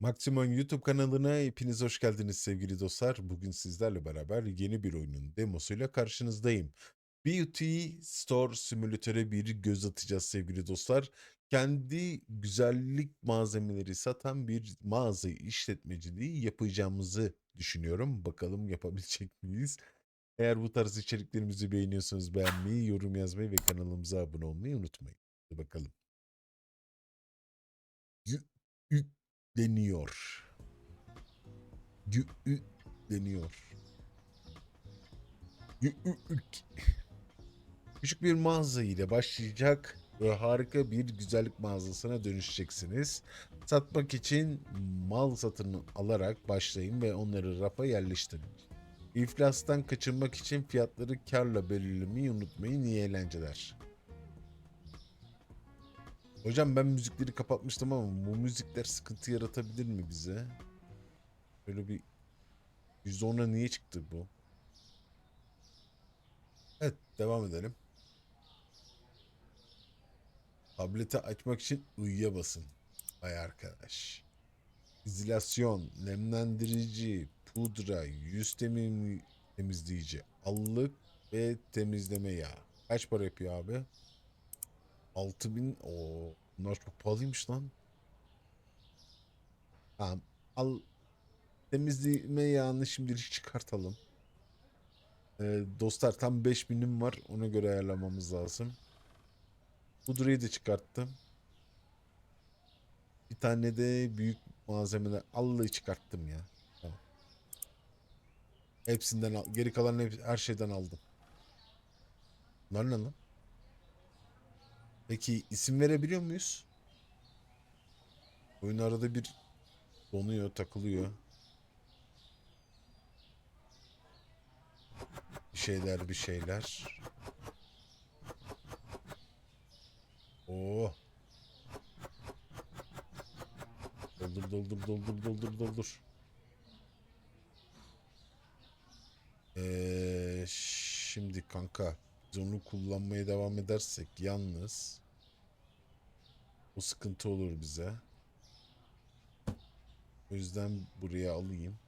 Maximum YouTube kanalına hepiniz hoş geldiniz sevgili dostlar. Bugün sizlerle beraber yeni bir oyunun demosuyla karşınızdayım. Beauty Store Simülatör'e bir göz atacağız sevgili dostlar. Kendi güzellik malzemeleri satan bir mağaza işletmeciliği yapacağımızı düşünüyorum. Bakalım yapabilecek miyiz? Eğer bu tarz içeriklerimizi beğeniyorsanız beğenmeyi, yorum yazmayı ve kanalımıza abone olmayı unutmayın. Hadi bakalım. Deniyor. Gü ü deniyor. Gü ü ük. Küçük bir mağaza ile başlayacak ve harika bir güzellik mağazasına dönüşeceksiniz. Satmak için mal satın alarak başlayın ve onları rafa yerleştirin. İflastan kaçınmak için fiyatları karla belirlemeyi unutmayın. İyi eğlenceler. Hocam ben müzikleri kapatmıştım ama bu müzikler sıkıntı yaratabilir mi bize? Böyle bir %10'a niye çıktı bu? Evet devam edelim. Tableti açmak için I'ya basın. Vay arkadaş. İzolasyon, nemlendirici, pudra, yüz temizleyici, allık ve temizleme yağı. Kaç para yapıyor abi? 6000 o bunlar çok pahalıymış lan. Tamam. Al temizleme yağını şimdilik çıkartalım. Ee, dostlar tam 5000'im var. Ona göre ayarlamamız lazım. Pudrayı da çıkarttım. Bir tane de büyük malzemeler. Allah'ı çıkarttım ya. Tamam. Hepsinden al. Geri kalan her şeyden aldım. Bunlar ne lan? Peki isim verebiliyor muyuz? Oyun arada bir donuyor, takılıyor. Bir şeyler, bir şeyler. Oo. Doldur, doldur, doldur, doldur, doldur. Ee, şimdi kanka biz onu kullanmaya devam edersek yalnız o sıkıntı olur bize. O yüzden buraya alayım.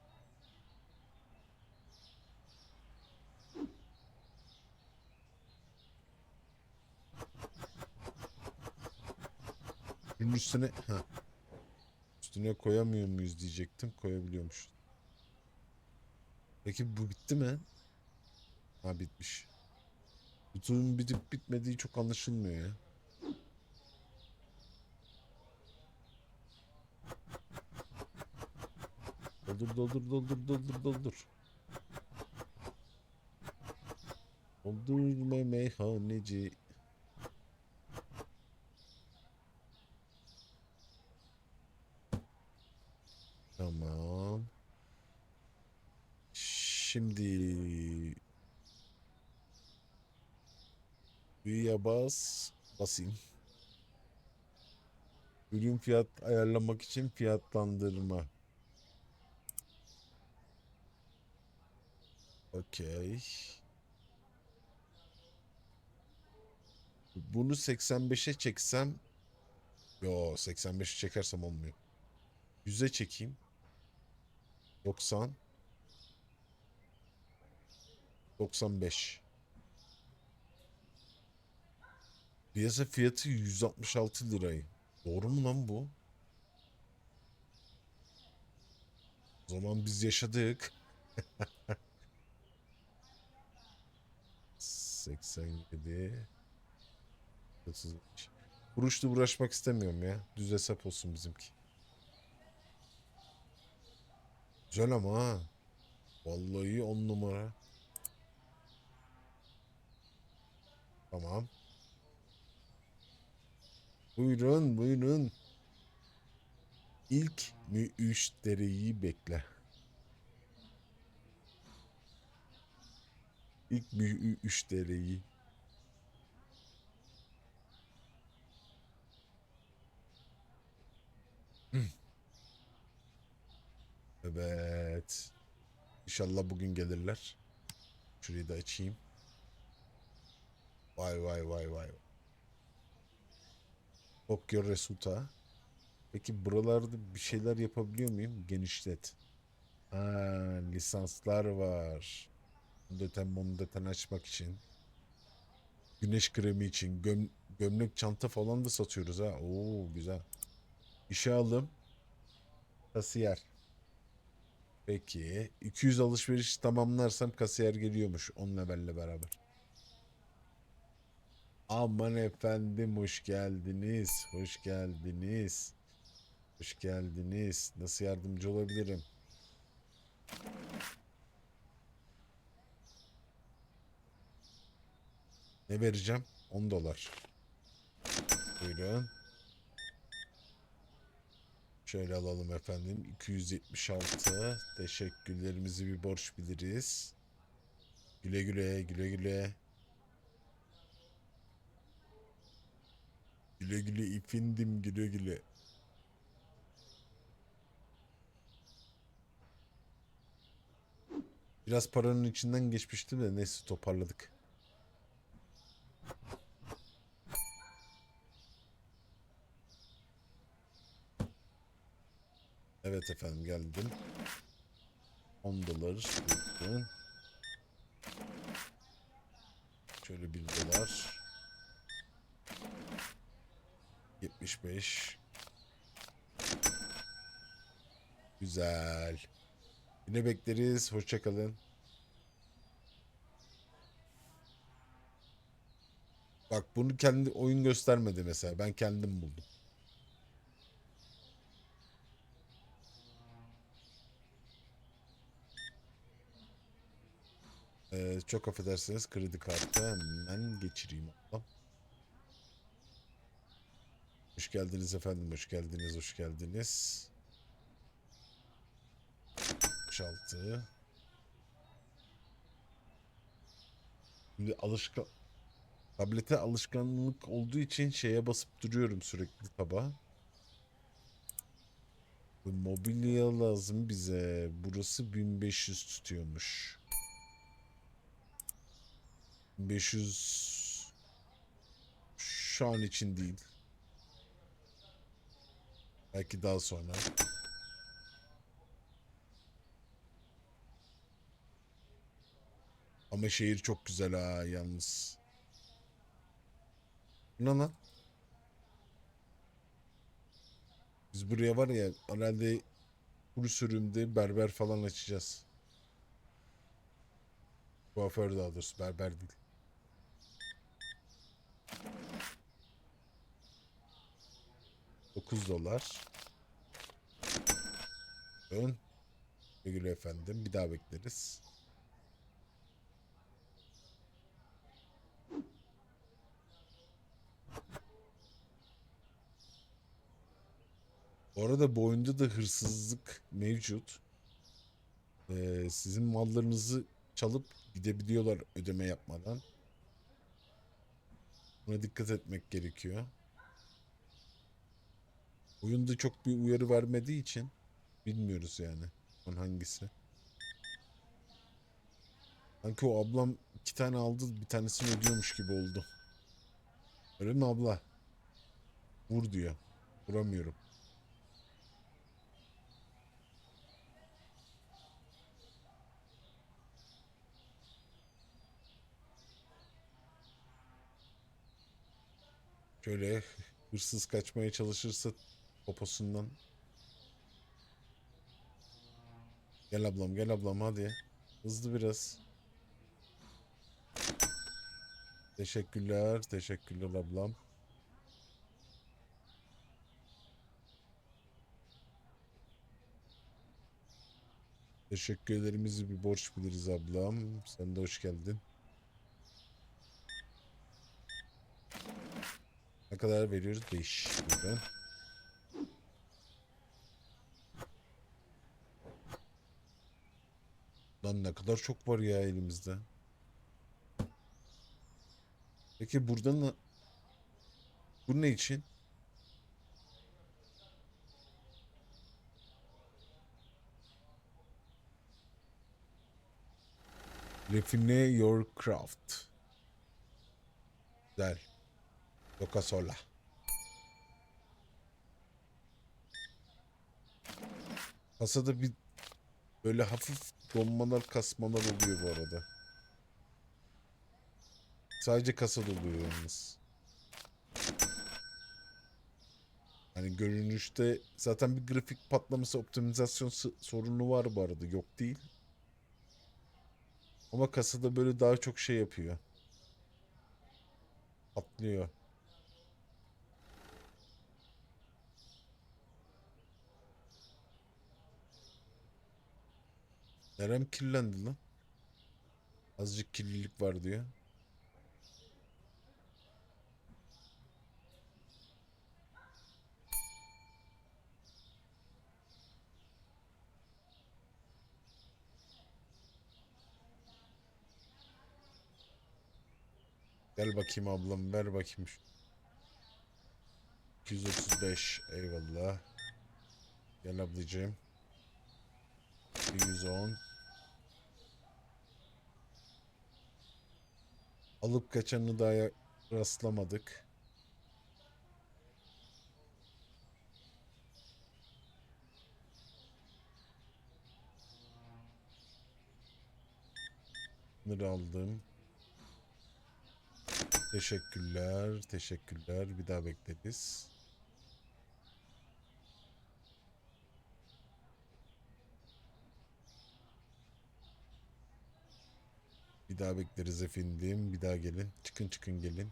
Bunun üstüne ha üstüne koyamıyor muyuz diyecektim. Koyabiliyormuş. Peki bu bitti mi? Ha bitmiş. Bütün bitip bitmediği çok anlaşılmıyor ya. Doldur doldur doldur doldur doldur. Doldurma meyhaneci. Tamam. Şimdi büyüye bas. Basayım. Ürün fiyat ayarlamak için fiyatlandırma. Okey. Bunu 85'e çeksem Yo 85'e çekersem olmuyor. 100'e çekeyim. 90 95 Piyasa fiyatı 166 lirayı. Doğru mu lan bu? O zaman biz yaşadık. 87 35 Kuruşla uğraşmak istemiyorum ya. Düz hesap olsun bizimki. Güzel ama ha. Vallahi on numara. Tamam. Buyurun buyurun. İlk müşteriyi bekle. İlk müşteriyi. Evet. İnşallah bugün gelirler. Şurayı da açayım. Vay vay vay vay. Tokyo Resuta. Peki buralarda bir şeyler yapabiliyor muyum? Genişlet. Ha, lisanslar var. Fondöten mondöten açmak için. Güneş kremi için. Göm gömlek çanta falan da satıyoruz ha. Oo güzel. İşe alım. Kasiyer. Peki. 200 alışveriş tamamlarsam kasiyer geliyormuş 10 levelle beraber. Aman efendim hoş geldiniz. Hoş geldiniz. Hoş geldiniz. Nasıl yardımcı olabilirim? Ne vereceğim? 10 dolar. Buyurun. Şöyle alalım efendim. 276. Teşekkürlerimizi bir borç biliriz. Güle güle, güle güle. Güle güle efendim, güle güle. Biraz paranın içinden geçmiştim de neyse toparladık. Evet efendim geldim. 10 dolar. Buyurun. Şöyle 1 dolar. 75. Güzel. Yine bekleriz. Hoşçakalın. Bak bunu kendi oyun göstermedi mesela. Ben kendim buldum. Ee, çok affedersiniz kredi kartı hemen geçireyim. Hoş geldiniz efendim, hoş geldiniz, hoş geldiniz. 66. Şimdi alışkan tablete alışkanlık olduğu için şeye basıp duruyorum sürekli taba. Mobilya lazım bize. Burası 1500 tutuyormuş. 500 şu an için değil. Belki daha sonra. Ama şehir çok güzel ha yalnız. Ne lan? Biz buraya var ya herhalde kuru sürümde berber falan açacağız. Kuaför daha doğrusu berber değil. Dokuz dolar. Ön. Güle efendim. Bir daha bekleriz. Bu arada bu da hırsızlık mevcut. Ee, sizin mallarınızı çalıp gidebiliyorlar ödeme yapmadan. Buna dikkat etmek gerekiyor. Oyunda çok bir uyarı vermediği için bilmiyoruz yani. Son hangisi. Sanki o ablam iki tane aldı bir tanesini ödüyormuş gibi oldu. Öyle mi abla? Vur diyor. Vuramıyorum. Şöyle hırsız kaçmaya çalışırsa poposundan. Gel ablam gel ablam hadi. Hızlı biraz. Teşekkürler teşekkürler ablam. Teşekkür ederimizi bir borç biliriz ablam. Sen de hoş geldin. Ne kadar veriyoruz? 5. Buyurun. Lan ne kadar çok var ya elimizde. Peki burada ne? Bu ne için? Refine your craft. Güzel. Coca-Cola. Kasada bir böyle hafif donmalar kasmalar oluyor bu arada. Sadece kasada oluyor yalnız. Hani görünüşte zaten bir grafik patlaması optimizasyon sorunu var bu arada yok değil. Ama kasada böyle daha çok şey yapıyor. Patlıyor. Nerem kirlendi lan? Azıcık kirlilik var diyor. Gel bakayım ablam ver bakayım. şu- 235 eyvallah. Gel ablacığım. 110. Alıp kaçanı daha rastlamadık. Bunları aldım. Teşekkürler, teşekkürler. Bir daha bekleriz. Bir daha bekleriz efendim. Bir daha gelin. Çıkın çıkın gelin.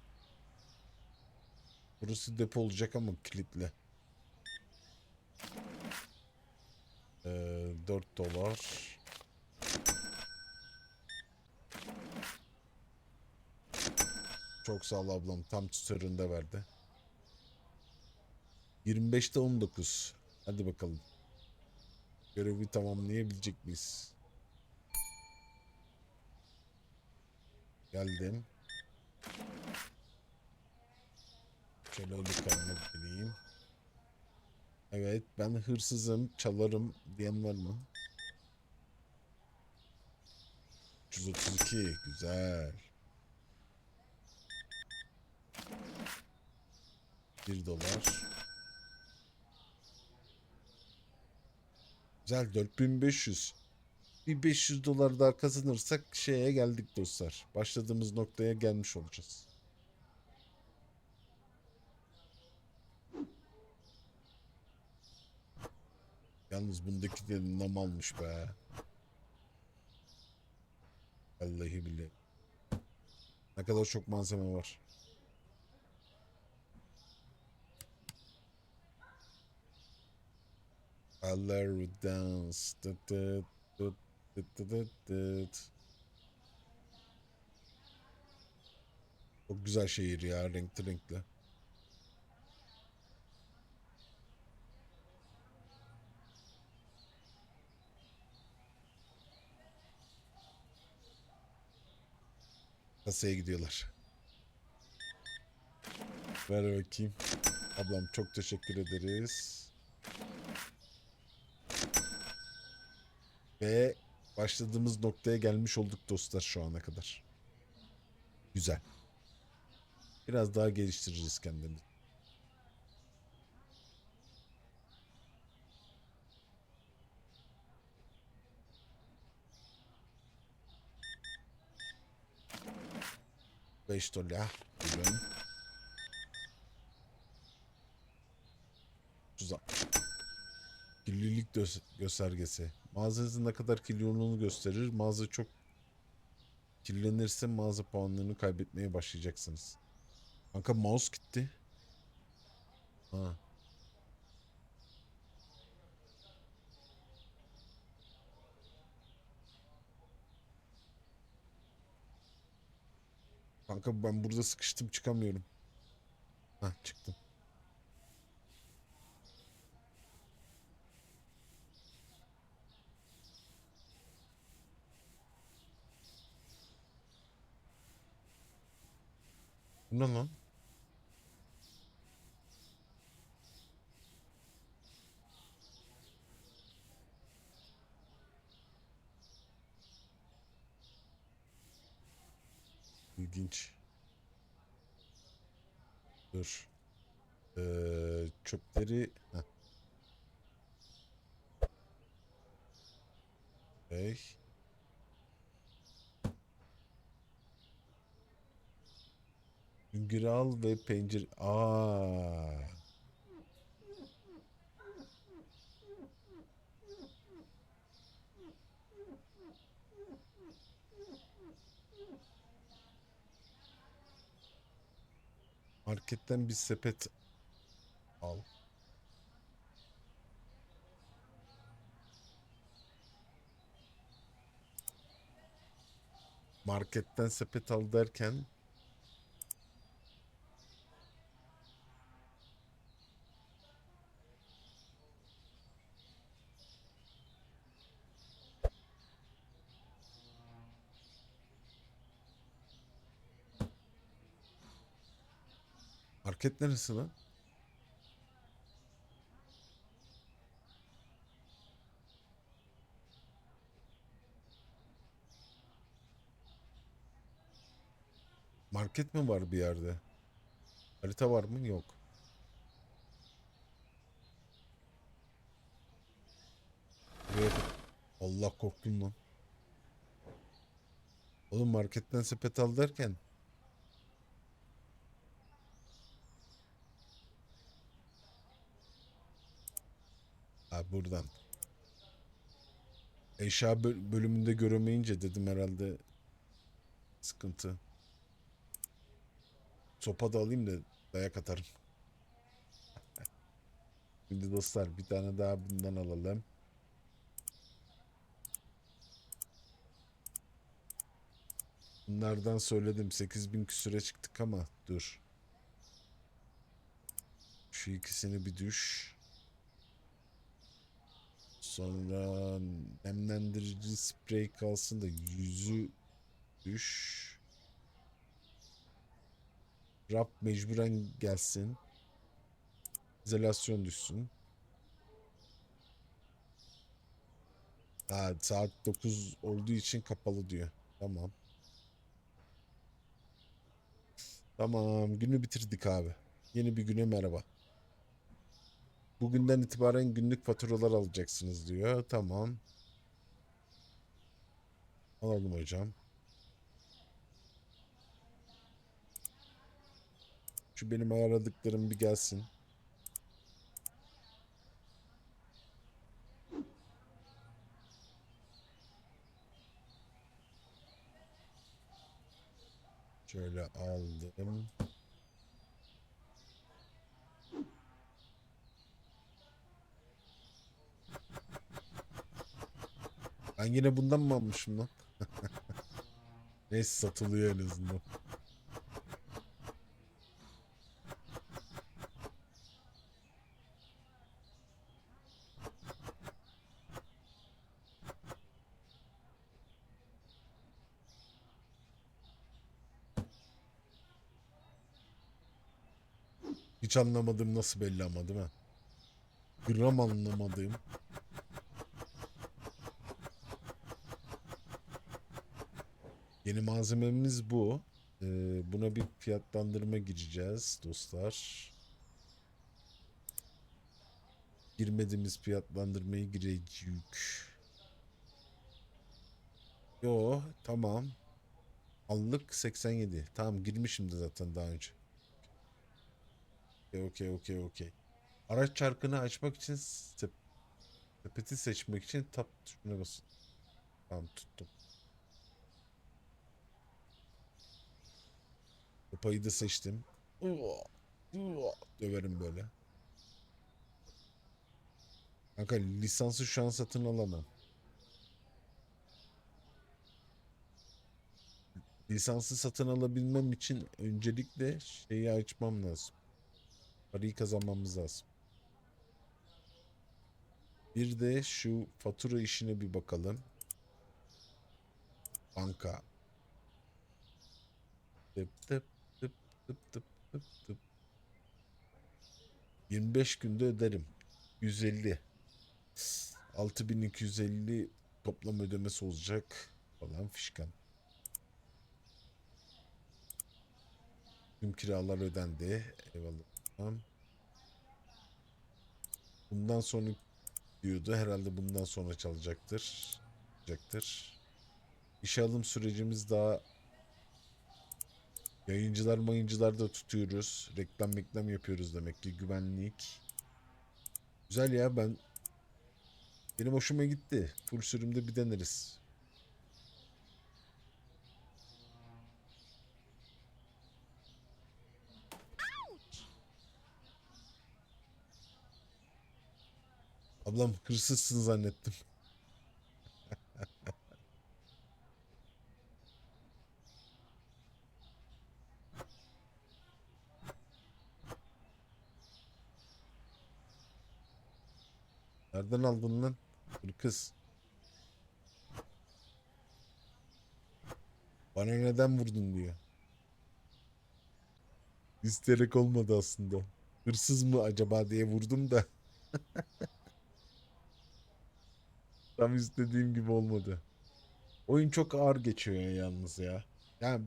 Burası depo olacak ama kilitli. Ee, 4 dolar. Çok sağ ol ablam. Tam tutarında verdi. 25'te 19. Hadi bakalım. Görevi tamamlayabilecek miyiz? Geldim. Şöyle ölü karnına gireyim. Evet ben hırsızım, çalarım diyen var mı? 332 güzel. 1 dolar. Güzel 4500. Bir 500 dolar daha kazanırsak şeye geldik dostlar. Başladığımız noktaya gelmiş olacağız. Yalnız bundaki de nam almış be. Vallahi billahi. Ne kadar çok malzeme var. Color dance. Çok güzel şehir ya renkli renkli. Kasaya gidiyorlar. Ver bakayım. Ablam çok teşekkür ederiz. Ve başladığımız noktaya gelmiş olduk dostlar şu ana kadar. Güzel. Biraz daha geliştireceğiz kendimizi. Beş dolar. Buyurun. Tuzak. Kirlilik gös- göstergesi. Mağazanızın ne kadar kirli olduğunu gösterir. Mağaza çok kirlenirse mağaza puanlarını kaybetmeye başlayacaksınız. Kanka mouse gitti. Ha. Kanka ben burada sıkıştım çıkamıyorum. Ha çıktım. Bu ne lan? İlginç. Dur. Ee, çöpleri... Heh. Okey. Al ve pencere... Aa. Marketten bir sepet al. Marketten sepet al derken Market neresi lan? Market mi var bir yerde? Harita var mı? Yok. Bak. Allah korktum lan. Oğlum marketten sepet al derken buradan. Eşya böl- bölümünde göremeyince dedim herhalde sıkıntı. Sopa da alayım da dayak atarım. Şimdi dostlar bir tane daha bundan alalım. Bunlardan söyledim 8000 küsüre çıktık ama dur. Şu ikisini bir düş. Sonra nemlendirici sprey kalsın da yüzü düş. Rap mecburen gelsin. İzolasyon düşsün. Ha, saat 9 olduğu için kapalı diyor. Tamam. Tamam günü bitirdik abi. Yeni bir güne merhaba. Bugünden itibaren günlük faturalar alacaksınız diyor. Tamam. Alalım hocam. Şu benim ayarladıklarım bir gelsin. Şöyle aldım. Ben yine bundan mı almışım lan? Neyse satılıyor en azından. Hiç anlamadım nasıl belli ama değil mi? Gram anlamadığım. Yeni malzememiz bu. Ee, buna bir fiyatlandırma gireceğiz dostlar. Girmediğimiz fiyatlandırmayı gireceğiz. Yo tamam. Anlık 87. Tamam girmişim de zaten daha önce. Okey okey okey okey. Araç çarkını açmak için sep sepeti seçmek için tap tuşuna basın. Tamam tuttum. Kupayı da seçtim. Döverim böyle. Kanka lisansı şu an satın alamam. Lisansı satın alabilmem için öncelikle şeyi açmam lazım. Parayı kazanmamız lazım. Bir de şu fatura işine bir bakalım. Banka. Tıp tıp tıp tıp tıp tıp tıp. 25 günde öderim. 150. 6250 toplam ödemesi olacak falan fişkan. Tüm kiralar ödendi. Eyvallah. Tamam. Bundan sonra diyordu. Herhalde bundan sonra çalacaktır. olacaktır. İşe alım sürecimiz daha yayıncılar mayıncılar da tutuyoruz. Reklam reklam yapıyoruz demek ki güvenlik. Güzel ya ben benim hoşuma gitti. Full sürümde bir deneriz. Ablam hırsızsın zannettim. Nereden aldın lan? Hırkız. Bana neden vurdun diyor. İsterek olmadı aslında. Hırsız mı acaba diye vurdum da. Tam istediğim gibi olmadı. Oyun çok ağır geçiyor ya yalnız ya. Yani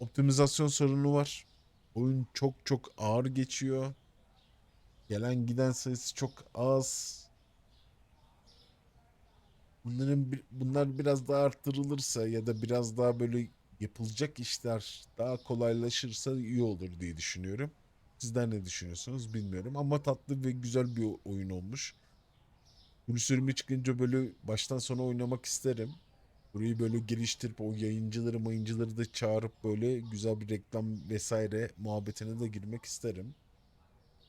optimizasyon sorunu var. Oyun çok çok ağır geçiyor. Gelen giden sayısı çok az. Bunların bir- bunlar biraz daha arttırılırsa ya da biraz daha böyle yapılacak işler daha kolaylaşırsa iyi olur diye düşünüyorum. Sizler ne düşünüyorsunuz bilmiyorum ama tatlı ve güzel bir oyun olmuş. Bunu sürümü çıkınca böyle baştan sona oynamak isterim. Burayı böyle geliştirip o yayıncıları mayıncıları da çağırıp böyle güzel bir reklam vesaire muhabbetine de girmek isterim.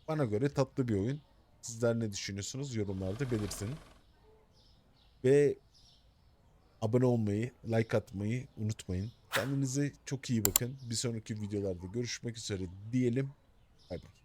Bana göre tatlı bir oyun. Sizler ne düşünüyorsunuz? Yorumlarda belirtin. Ve abone olmayı, like atmayı unutmayın. Kendinize çok iyi bakın. Bir sonraki videolarda görüşmek üzere diyelim. Bay bay.